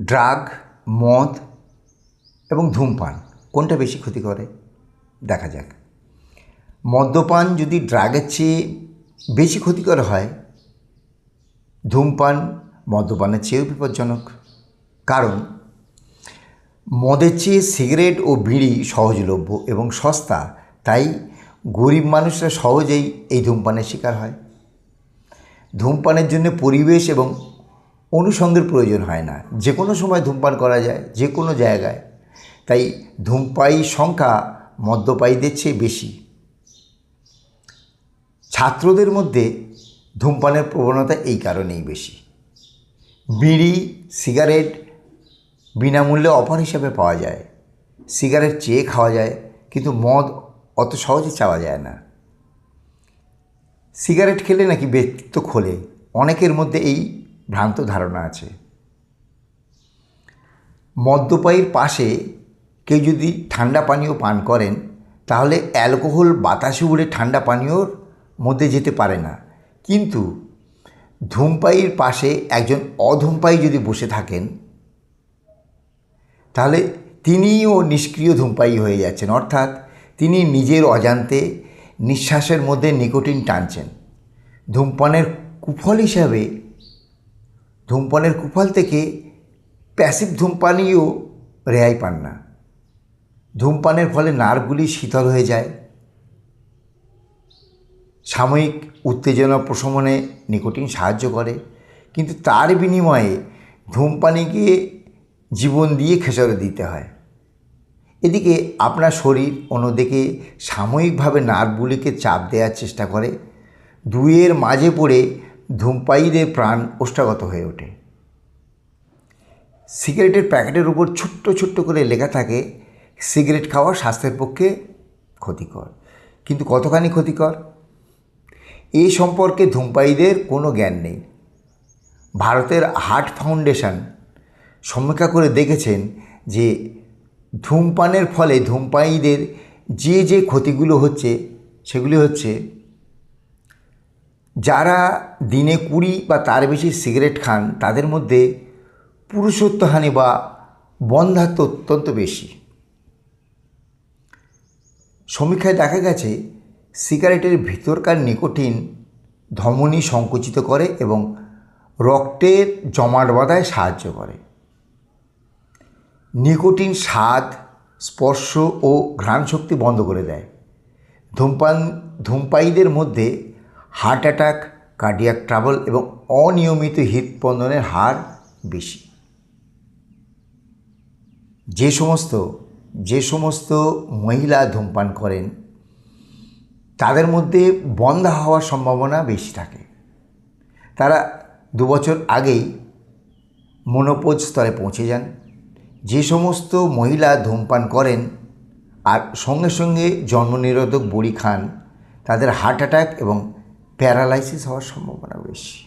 Drug, মদ এবং ধূমপান, কোনটা বেশি ক্ষতি করে? দেখা যাক। মদ্যপান যদি ড্রাগের চেয়ে বেশি ক্ষতিকর হয়, ধূমপান মদ্যপানের চেয়েও বিপজ্জনক। কারণ, মদের চেয়ে সিগারেট ও বিড়ি সহজলভ্য এবং সস্তা, তাই গরিব মানুষরা সহজেই এই ধূমপানের শিকার হয়। ধূমপানের জন্য পরিবেশ এবং অনুষঙ্গের প্রয়োজন হয় না। যে কোনো সময় ধূমপান করা যায়, যে কোনো জায়গায়। তাই ধূমপায়ী সংখ্যা মদ্যপায়ীদের চেয়ে বেশি। ছাত্রদের মধ্যে ধূমপানের প্রবণতা এই কারণেই বেশি। বিড়ি, সিগারেট বিনামূল্যে অফার হিসাবে পাওয়া যায়। সিগারেট চেয়ে খাওয়া যায়, কিন্তু মদ অত সহজে চাওয়া যায় না। সিগারেট খেলে নাকি ব্যক্তিত্ব খোলে। অনেকের মধ্যে এই ভ্রান্ত ধারণা আছে। মদ্যপায়ীর পাশে কেউ যদি ঠান্ডা পানীয় পান করেন, তাহলে অ্যালকোহল বাতাসে উড়ে ঠান্ডা পানীয়র মধ্যে যেতে পারে না। কিন্তু ধূমপায়ীর পাশে একজন অধূমপায়ী যদি বসে থাকেন, তাহলে তিনিও নিষ্ক্রিয় ধূমপায়ী হয়ে যাচ্ছেন। অর্থাৎ তিনি নিজের অজান্তে নিঃশ্বাসের মধ্যে নিকোটিন টানছেন। ধূমপানের কুফল হিসাবে ধূমপানের কুফল থেকে প্যাসিভ ধূমপানীও রেহাই পান না। ধূমপানের ফলে নার্ভগুলি শীতল হয়ে যায়। সাময়িক উত্তেজনা প্রশমনে নিকোটিন সাহায্য করে। কিন্তু তার বিনিময়ে ধূমপানিকে জীবন দিয়ে খেসরে দিতে হয়। এদিকে আপনার শরীর অন্যদিকে সাময়িকভাবে নার্ভগুলিকে চাপ দেওয়ার চেষ্টা করে। দুইয়ের মাঝে পড়ে ধূমপায়ীদের প্রাণ ওষ্ঠাগত হয়ে ওঠে। সিগারেটের প্যাকেটের উপর ছোট্ট ছোট্ট করে লেখা থাকে, সিগারেট খাওয়া স্বাস্থ্যের পক্ষে ক্ষতিকর। কিন্তু কতখানি ক্ষতিকর? এই সম্পর্কে ধূমপায়ীদের কোনো জ্ঞান নেই। ভারতের হার্ট ফাউন্ডেশন সমীক্ষা করে দেখেছেন যে ধূমপানের ফলে ধূমপায়ীদের যে যে ক্ষতিগুলো হচ্ছে, সেগুলি হচ্ছে যারা দিনে কুড়ি বা তার বেশি সিগারেট খান, তাদের মধ্যে পুরুষত্বহানি বা বন্ধাত্ম অত্যন্ত বেশি। সমীক্ষায় দেখা গেছে, সিগারেটের ভিতরকার নিকোটিন ধমনী সংকুচিত করে এবং রক্তের জমাট বাঁধায় সাহায্য করে। নিকোটিন স্বাদ, স্পর্শ ও ঘ্রাণ শক্তি বন্ধ করে দেয়। ধূমপান, ধূমপায়ীদের মধ্যে হার্ট অ্যাটাক, কার্ডিয়াক ট্রাবল এবং অনিয়মিত হৃদস্পন্দনের হার বেশি। যে সমস্ত যে সমস্ত মহিলা ধূমপান করেন, তাদের মধ্যে বন্ধা হওয়ার সম্ভাবনা বেশি থাকে। তারা দু বছর আগেই মনোপোজ স্তরে পৌঁছে যান। যে সমস্ত মহিলা ধূমপান করেন আর সঙ্গে সঙ্গে জন্মনিরোধক বড়ি খান, তাদের হার্ট অ্যাটাক এবং প্যারালাইসিস হওয়ার সম্ভাবনা বেশি।